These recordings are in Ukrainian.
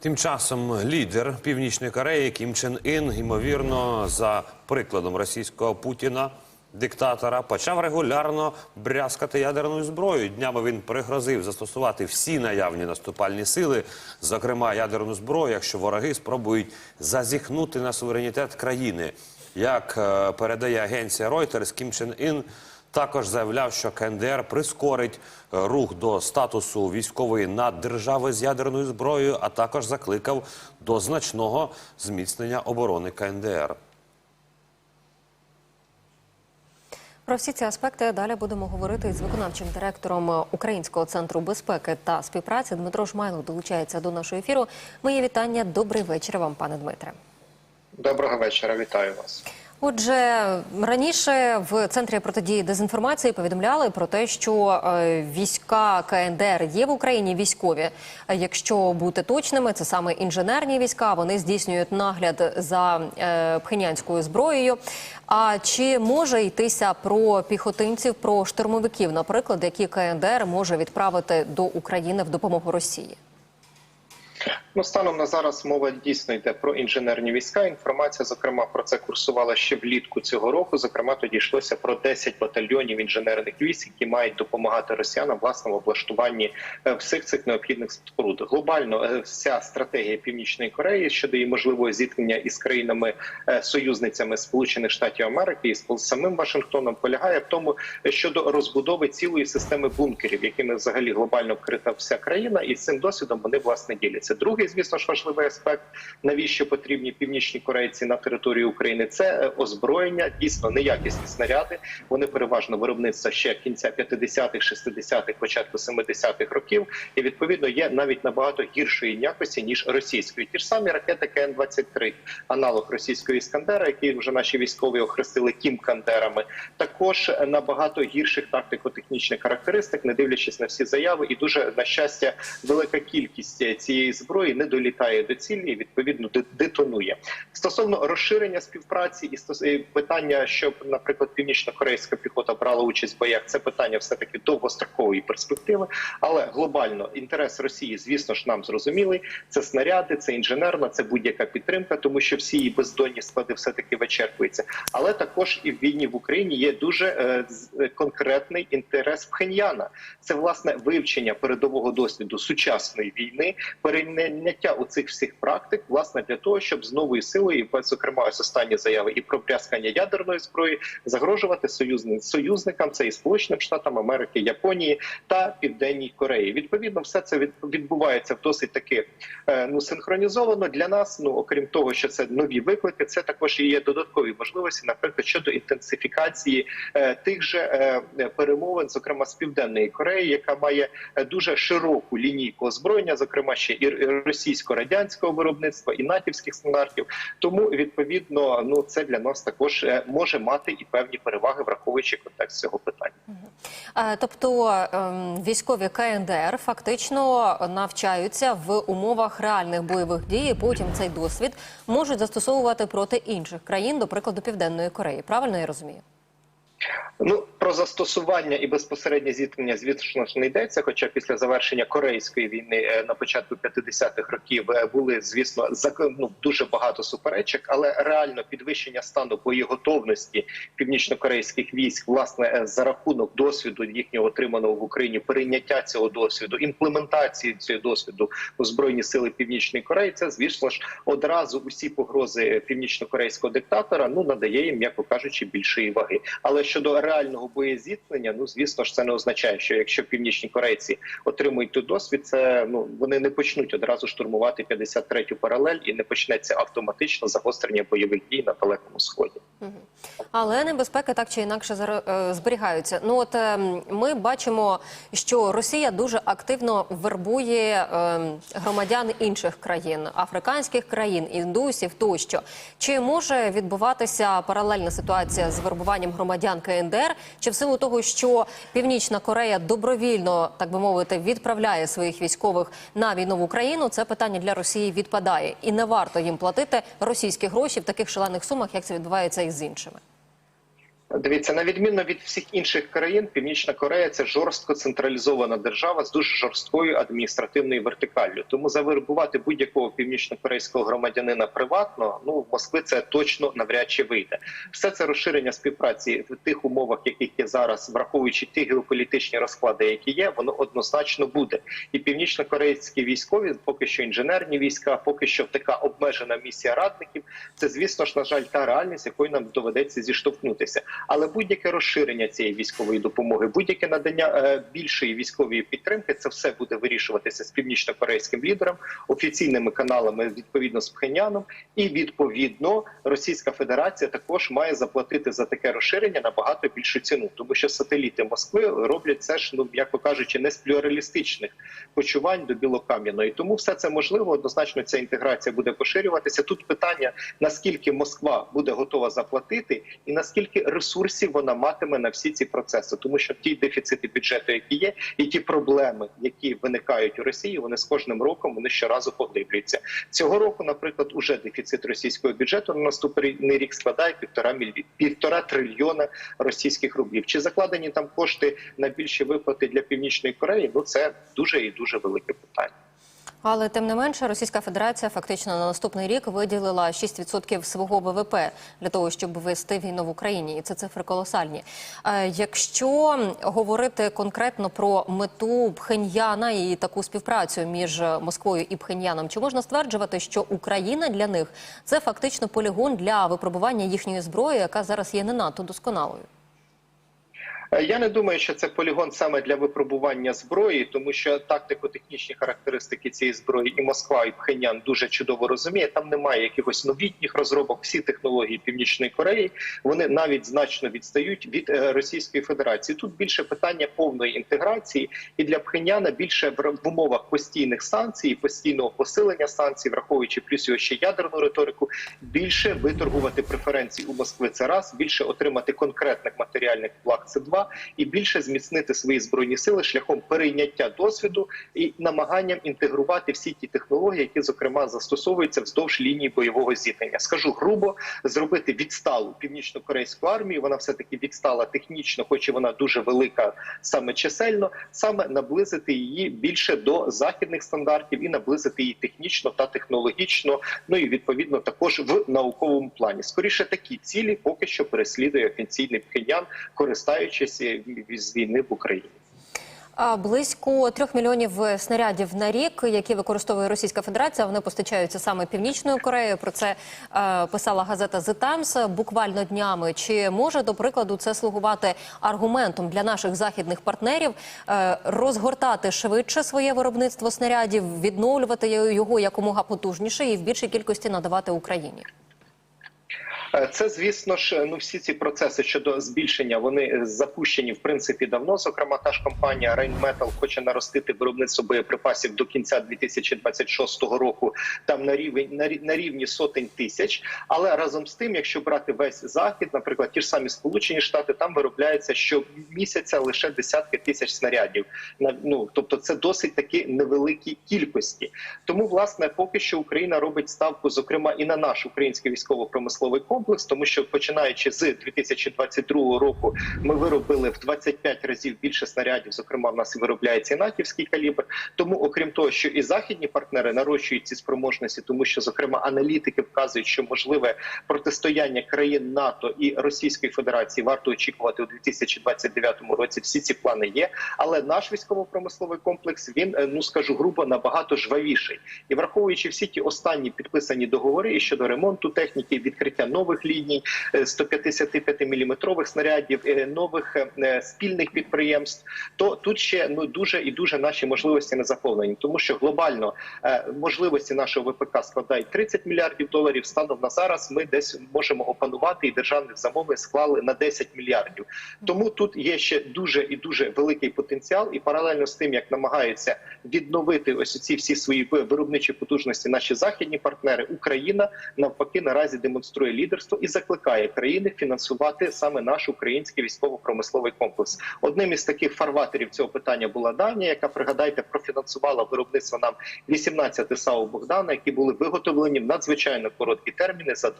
Тим часом лідер Північної Кореї Кім Чен Ін, ймовірно, за прикладом російського Путіна, диктатора, почав регулярно брязкати ядерною зброєю. Днями він пригрозив застосувати всі наявні наступальні сили, зокрема ядерну зброю, якщо вороги спробують зазіхнути на суверенітет країни. Як е, передає агенція Reuters, Кім Чен Ін також заявляв, що КНДР прискорить е, рух до статусу військової наддержави з ядерною зброєю, а також закликав до значного зміцнення оборони КНДР. Про всі ці аспекти далі будемо говорити з виконавчим директором Українського центру безпеки та співпраці. Дмитро Жмайло долучається до нашого ефіру. Моє вітання. Добрий вечір вам, пане Дмитре. Доброго вечора, вітаю вас. Отже, раніше в центрі протидії дезінформації повідомляли про те, що е, війська КНДР є в Україні військові. Якщо бути точними, це саме інженерні війська. Вони здійснюють нагляд за е, пхенянською зброєю. А чи може йтися про піхотинців, про штурмовиків, наприклад, які КНДР може відправити до України в допомогу Росії? Ну, станом на зараз мова дійсно йде про інженерні війська. Інформація, зокрема, про це курсувала ще влітку цього року. Зокрема, тоді йшлося про 10 батальйонів інженерних військ, які мають допомагати росіянам власне в облаштуванні е, всіх цих необхідних споруд. Глобально е, вся стратегія Північної Кореї щодо її можливого зіткнення із країнами е, союзницями Сполучених Штатів Америки і з самим Вашингтоном полягає в тому, щодо розбудови цілої системи бункерів, якими взагалі глобально вкрита вся країна, і цим досвідом вони власне діляться. Другий, звісно ж, важливий аспект, навіщо потрібні північні корейці на території України, це е, озброєння, дійсно неякісні снаряди. Вони переважно виробництва ще кінця 50-х, 60-х, початку 70-х років, і відповідно є навіть набагато гіршої якості ніж російської. Ті ж самі ракети КН-23, аналог російської іскандера, які вже наші військові охрестили кімкандерами, також набагато гірших тактико-технічних характеристик, не дивлячись на всі заяви, і дуже на щастя, велика кількість цієї зброї не долітає до цілі і відповідно детонує. Стосовно розширення співпраці і стос- питання, щоб, наприклад, північно-корейська піхота брала участь в боях, це питання все таки довгострокової перспективи. Але глобально інтерес Росії, звісно ж, нам зрозумілий. Це снаряди, це інженерна, це будь-яка підтримка, тому що всі її бездонні склади все таки вичерпуються. Але також і в війні в Україні є дуже е, е, конкретний інтерес Пхеньяна. Це власне вивчення передового досвіду сучасної війни, перейняття у цих всіх практик, власне, для того, щоб з новою силою, зокрема ось останні заяви і про брязкання ядерної зброї, загрожувати союзни- союзникам, це і Сполученим Штатам Америки, Японії та Південній Кореї. Відповідно, все це відбувається в досить таки е, ну синхронізовано для нас. Ну окрім того, що це нові виклики, це також і є додаткові можливості, наприклад, щодо інтенсифікації е, тих же е, перемовин, зокрема з Південної Кореї, яка має дуже широку лінійку озброєння, зокрема ще і російсько-радянського виробництва, і натівських стандартів. Тому відповідно, ну це для нас також е, може мати і певні переваги, враховуючи контекст цього питання. Тобто ем, військові КНДР фактично навчаються в умовах реальних бойових дій. і Потім цей досвід можуть застосовувати проти інших країн, до прикладу Південної Кореї. Правильно я розумію? Ну про застосування і безпосереднє зіткнення, звісно ж, не йдеться. Хоча після завершення корейської війни е, на початку 50-х років е, були, звісно, ну, дуже багато суперечок, але реально підвищення стану боєготовності північно-корейських військ, власне, е, за рахунок досвіду їхнього отриманого в Україні, прийняття цього досвіду, імплементації цього досвіду у збройні сили Північної Кореї, це звісно ж одразу усі погрози північно-корейського диктатора ну надає їм, м'яко кажучи, більшої ваги. Але щодо реального боєзіткнення, ну звісно ж, це не означає, що якщо північні корейці отримують той досвід, це ну вони не почнуть одразу штурмувати 53-ю паралель і не почнеться автоматично загострення бойових дій на далекому сході. Але небезпеки так чи інакше е, зберігаються. Ну от е, ми бачимо, що Росія дуже активно вербує е, громадян інших країн, африканських країн, індусів тощо. Чи може відбуватися паралельна ситуація з вербуванням громадян КНДР? Чи в силу того, що Північна Корея добровільно, так би мовити, відправляє своїх військових на війну в Україну? Це питання для Росії відпадає, і не варто їм платити російські гроші в таких шалених сумах, як це відбувається і з іншими. Дивіться, на відміну від всіх інших країн, Північна Корея це жорстко централізована держава з дуже жорсткою адміністративною вертикаллю. Тому завербувати будь-якого північно-корейського громадянина приватно, ну в Москви це точно навряд чи вийде. Все це розширення співпраці в тих умовах, яких є зараз, враховуючи ті геополітичні розклади, які є, воно однозначно буде. І північно-корейські військові, поки що інженерні війська, поки що така обмежена місія радників. Це звісно ж на жаль та реальність, якою нам доведеться зіштовхнутися. Але будь-яке розширення цієї військової допомоги, будь-яке надання е, більшої військової підтримки, це все буде вирішуватися з північно-корейським лідером, офіційними каналами відповідно з Пхеняном, і відповідно Російська Федерація також має заплатити за таке розширення набагато більшу ціну, тому що сателіти Москви роблять це ж, ну м'яко кажучи, не з плюралістичних почувань до білокам'яної. Тому все це можливо. Однозначно, ця інтеграція буде поширюватися. Тут питання наскільки Москва буде готова заплатити, і наскільки ресурсів вона матиме на всі ці процеси, тому що ті дефіцити бюджету, які є, і ті проблеми, які виникають у Росії, вони з кожним роком вони щоразу поглиблюються. Цього року, наприклад, уже дефіцит російського бюджету на наступний рік складає півтора мільйон півтора трильйона російських рублів. Чи закладені там кошти на більші виплати для північної Кореї? Ну це дуже і дуже велике питання. Але тим не менше, Російська Федерація фактично на наступний рік виділила 6% свого ВВП для того, щоб вести війну в Україні, і це цифри колосальні. Е, Якщо говорити конкретно про мету Пхеньяна і таку співпрацю між Москвою і Пхеньяном, чи можна стверджувати, що Україна для них це фактично полігон для випробування їхньої зброї, яка зараз є не надто досконалою? Е, Я не думаю, що це полігон саме для випробування зброї, тому що тактико-технічні характеристики цієї зброї і Москва, і Пхенян дуже чудово розуміє. Там немає якихось новітніх розробок. Всі технології Північної Кореї вони навіть значно відстають від е, Російської Федерації. Тут більше питання повної інтеграції, і для Пхеняна більше в умовах постійних санкцій, постійного посилення санкцій, враховуючи плюс його ще ядерну риторику, більше виторгувати преференцій у Москви. Це раз більше отримати конкретних матеріальних благ. Це два і більше зміцнити свої збройні сили шляхом перейняття досвіду і намаганням інтегрувати всі ті технології, які зокрема застосовуються вздовж лінії бойового зіткнення. Скажу грубо, зробити відсталу північно-корейську армію. Вона все таки відстала технічно, хоч і вона дуже велика саме чисельно, саме наблизити її більше до західних стандартів і наблизити її технічно та технологічно. Ну і відповідно також в науковому плані. Скоріше такі цілі поки що переслідує офіційний пхенян, користаючись е, з війни в Україні. Близько трьох мільйонів снарядів на рік, які використовує Російська Федерація, вони постачаються саме Північною Кореєю. Про це е, писала газета The Times буквально днями. Чи може до прикладу це слугувати аргументом для наших західних партнерів е, розгортати швидше своє виробництво снарядів, відновлювати його якомога потужніше і в більшій кількості надавати Україні? Е, Це, звісно ж, ну всі ці процеси щодо збільшення вони запущені в принципі давно. Зокрема, та ж компанія Rheinmetall хоче наростити виробництво боєприпасів до кінця 2026 року. Там на рівень на рівні сотень тисяч. Але разом з тим, якщо брати весь захід, наприклад, ті ж самі Сполучені Штати, там виробляється щомісяця лише десятки тисяч снарядів. На ну тобто, це досить таки невеликі кількості. Тому, власне, поки що Україна робить ставку, зокрема, і на наш український військово-промисловий тому що починаючи з 2022 року, ми виробили в 25 разів більше снарядів. Зокрема, в нас виробляється і натівський калібр. Тому, окрім того, що і західні партнери нарощують ці спроможності, тому що зокрема аналітики вказують, що можливе протистояння країн НАТО і Російської Федерації варто очікувати у 2029 році. Всі ці плани є. Але наш військово-промисловий комплекс він е, ну скажу грубо набагато жвавіший. І враховуючи всі ті останні підписані договори щодо ремонту техніки, відкриття нових ліній, 155-мм снарядів, е, нових е, спільних підприємств, то тут ще ну дуже і дуже наші можливості не заповнені, тому що глобально е, можливості нашого ВПК складають 30 мільярдів доларів. Станом на зараз ми десь можемо опанувати і державних замовлень склали на 10 мільярдів. Тому тут є ще дуже і дуже великий потенціал, і паралельно з тим, як намагаються відновити ось ці всі свої виробничі потужності, наші західні партнери, Україна навпаки наразі демонструє лідерство лідерство і закликає країни фінансувати саме наш український військово-промисловий комплекс. Одним із таких фарватерів цього питання була Данія, яка пригадайте профінансувала виробництво нам 18 САУ Богдана, які були виготовлені в надзвичайно короткі терміни за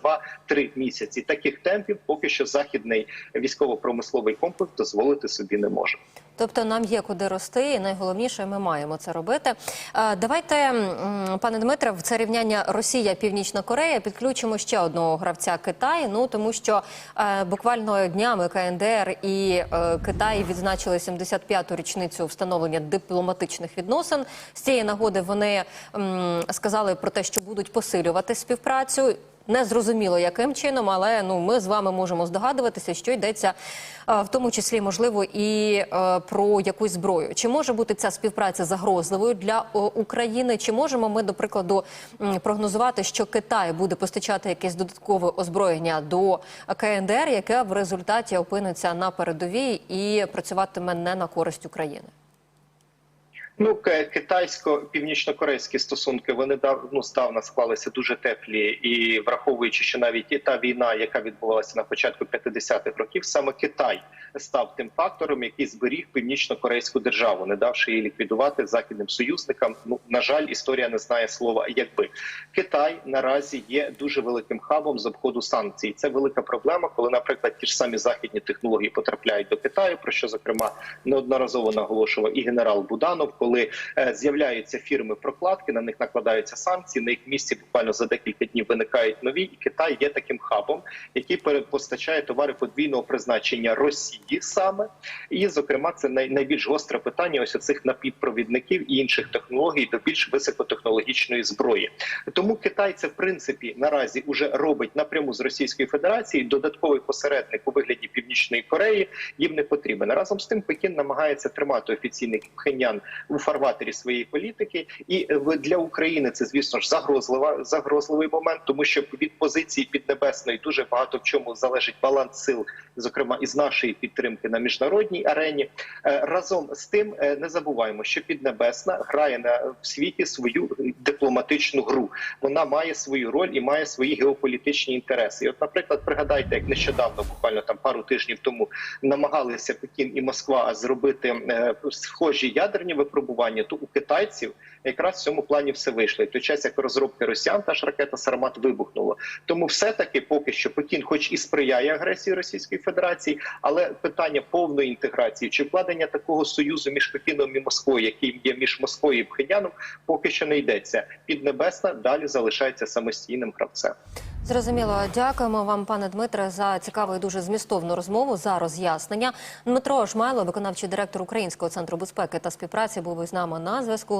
2-3 місяці. Таких темпів поки що західний військово-промисловий комплекс дозволити собі не може. Тобто нам є куди рости, і найголовніше, ми маємо це робити. Давайте, пане Дмитре, в це рівняння Росія Північна Корея підключимо ще одного гравця Китай. Ну тому що е, буквально днями КНДР і е, Китай відзначили 75-ту річницю встановлення дипломатичних відносин. З цієї нагоди вони сказали про те, що будуть посилювати співпрацю. Не зрозуміло, яким чином, але ну ми з вами можемо здогадуватися, що йдеться в тому числі можливо і е, про якусь зброю. Чи може бути ця співпраця загрозливою для України? Чи можемо ми, до прикладу, прогнозувати, що Китай буде постачати якесь додаткове озброєння до КНДР, яке в результаті опиниться на передовій і працюватиме не на користь України? Ну, китайсько-північно-корейські стосунки вони дав ну здавна склалися дуже теплі, і враховуючи, що навіть і та війна, яка відбувалася на початку 50-х років, саме Китай став тим фактором, який зберіг північно-корейську державу, не давши її ліквідувати західним союзникам. Ну на жаль, історія не знає слова. Якби Китай наразі є дуже великим хабом з обходу санкцій. Це велика проблема, коли, наприклад, ті ж самі західні технології потрапляють до Китаю, про що зокрема неодноразово наголошував і генерал Буданов, коли е, з'являються фірми прокладки, на них накладаються санкції. На їх місці буквально за декілька днів виникають нові, і Китай є таким хабом, який перепостачає товари подвійного призначення Росії саме. І, зокрема, це найбільш гостре питання ось оцих напівпровідників і інших технологій до більш високотехнологічної зброї. Тому Китай це в принципі наразі уже робить напряму з Російської Федерації. Додатковий посередник у вигляді Північної Кореї їм не потрібен. Разом з тим, Пекін намагається тримати офіційний Пхеньян фарватері своєї політики, і е, для України це звісно ж загрозлива загрозливий момент, тому що від позиції піднебесної дуже багато в чому залежить баланс сил, зокрема із нашої підтримки на міжнародній арені. Е, Разом з тим е, не забуваємо, що піднебесна грає на в світі свою дипломатичну гру. Вона має свою роль і має свої геополітичні інтереси. І от, наприклад, пригадайте, як нещодавно, буквально там пару тижнів тому, намагалися Пекін і Москва зробити схожі ядерні випробування, то у китайців якраз в цьому плані все вийшло. І той час, як розробки росіян, та ж ракета Сармат вибухнула. Тому все таки поки що Пекін, хоч і сприяє агресії Російської Федерації, але питання повної інтеграції чи вкладення такого союзу між Пекіном і Москвою, який є між Москвою і Пхеняном, поки що не йдеться. Піднебесна далі залишається самостійним гравцем. Зрозуміло, дякуємо вам, пане Дмитре, за цікаву і дуже змістовну розмову за роз'яснення. Дмитро Шмайло, виконавчий директор Українського центру безпеки та співпраці, був із нами на зв'язку.